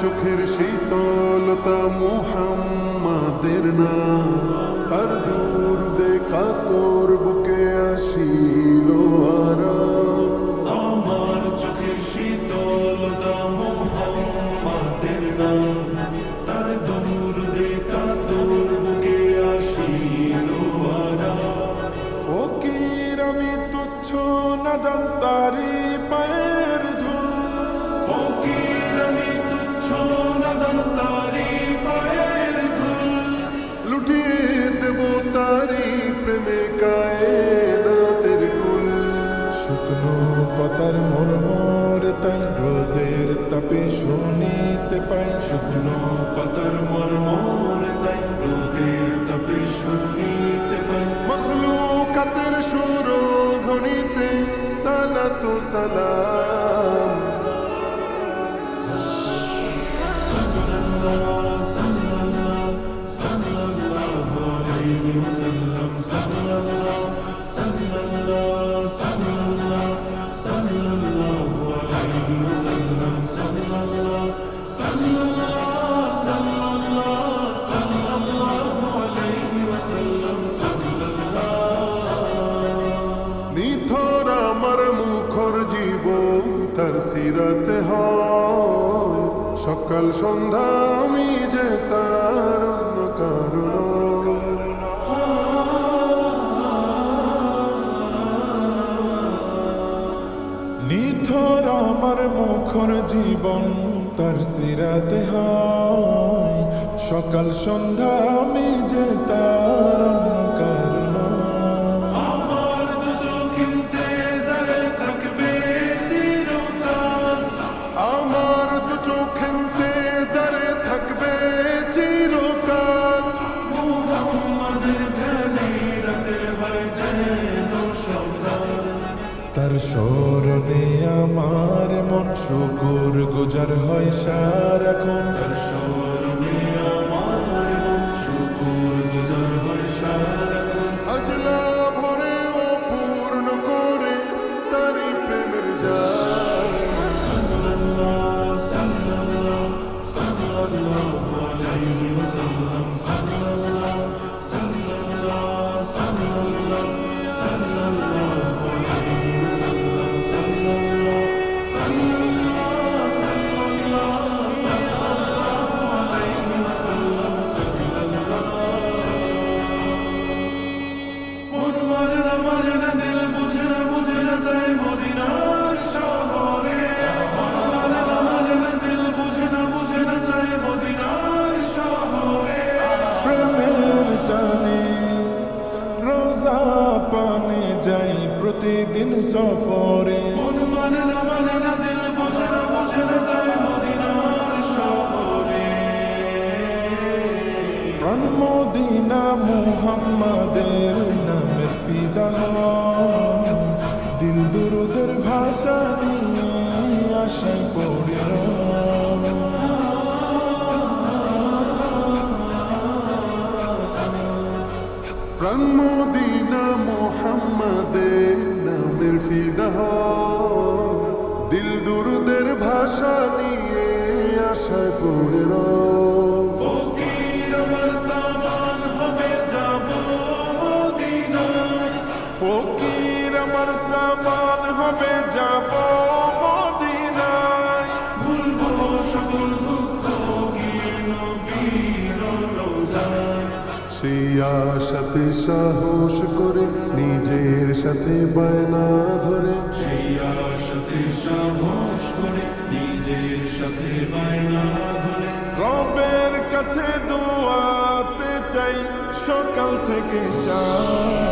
চোখের শীতলতা মোহাম্মাদের না তার দূর দে কাতর শুকনো পাতার মর্মর তাই রোদের তাপে শুনিতে পাই মখলুকাতের সুর ধ্বনিতে সালাতু সালাম নিথর আমার মুখর জীবন তার সিরাতে হয়। সকাল সন্ধ্যা আমি যে তার অন্য কারণ নিথর আমার মুখর জীবন তার হয়। সকাল সন্ধ্যা আমি যে তার তার স্মরণে আমার মন শুকুর গুজার হয় সারাক্ষণ। টানে রোজা পানে যাই প্রতিদিন সফরে। মন মানে না মানে না দিল বুঝে না বুঝে না চায় মদিনার শহরে। প্রাণ মদিনা মুহাম্মাদের নামের পিতা দিল দুরুদের ভাষা নিয়ে মদিনা মোহাম্মদের নামের ফিদা। দিল দুরুদের ভাষা নিয়ে আশায় পড়ে রয়। ফকির আমার সামান হবে যাব মদিনায় ফকির আমার সামান হবে যাব মদিনায় ভুলবো সকল দুঃখ গিয়ে নবীর রোজায় সেই আশাতে সাহস করে, নিজের সাথে বায়না ধরে। সেই আশাতে সাহস করে, নিজের সাথে বায়না ধরে। রবের কাছে দোয়াতে চাই, সকাল থেকে সাল্লাল্লাহ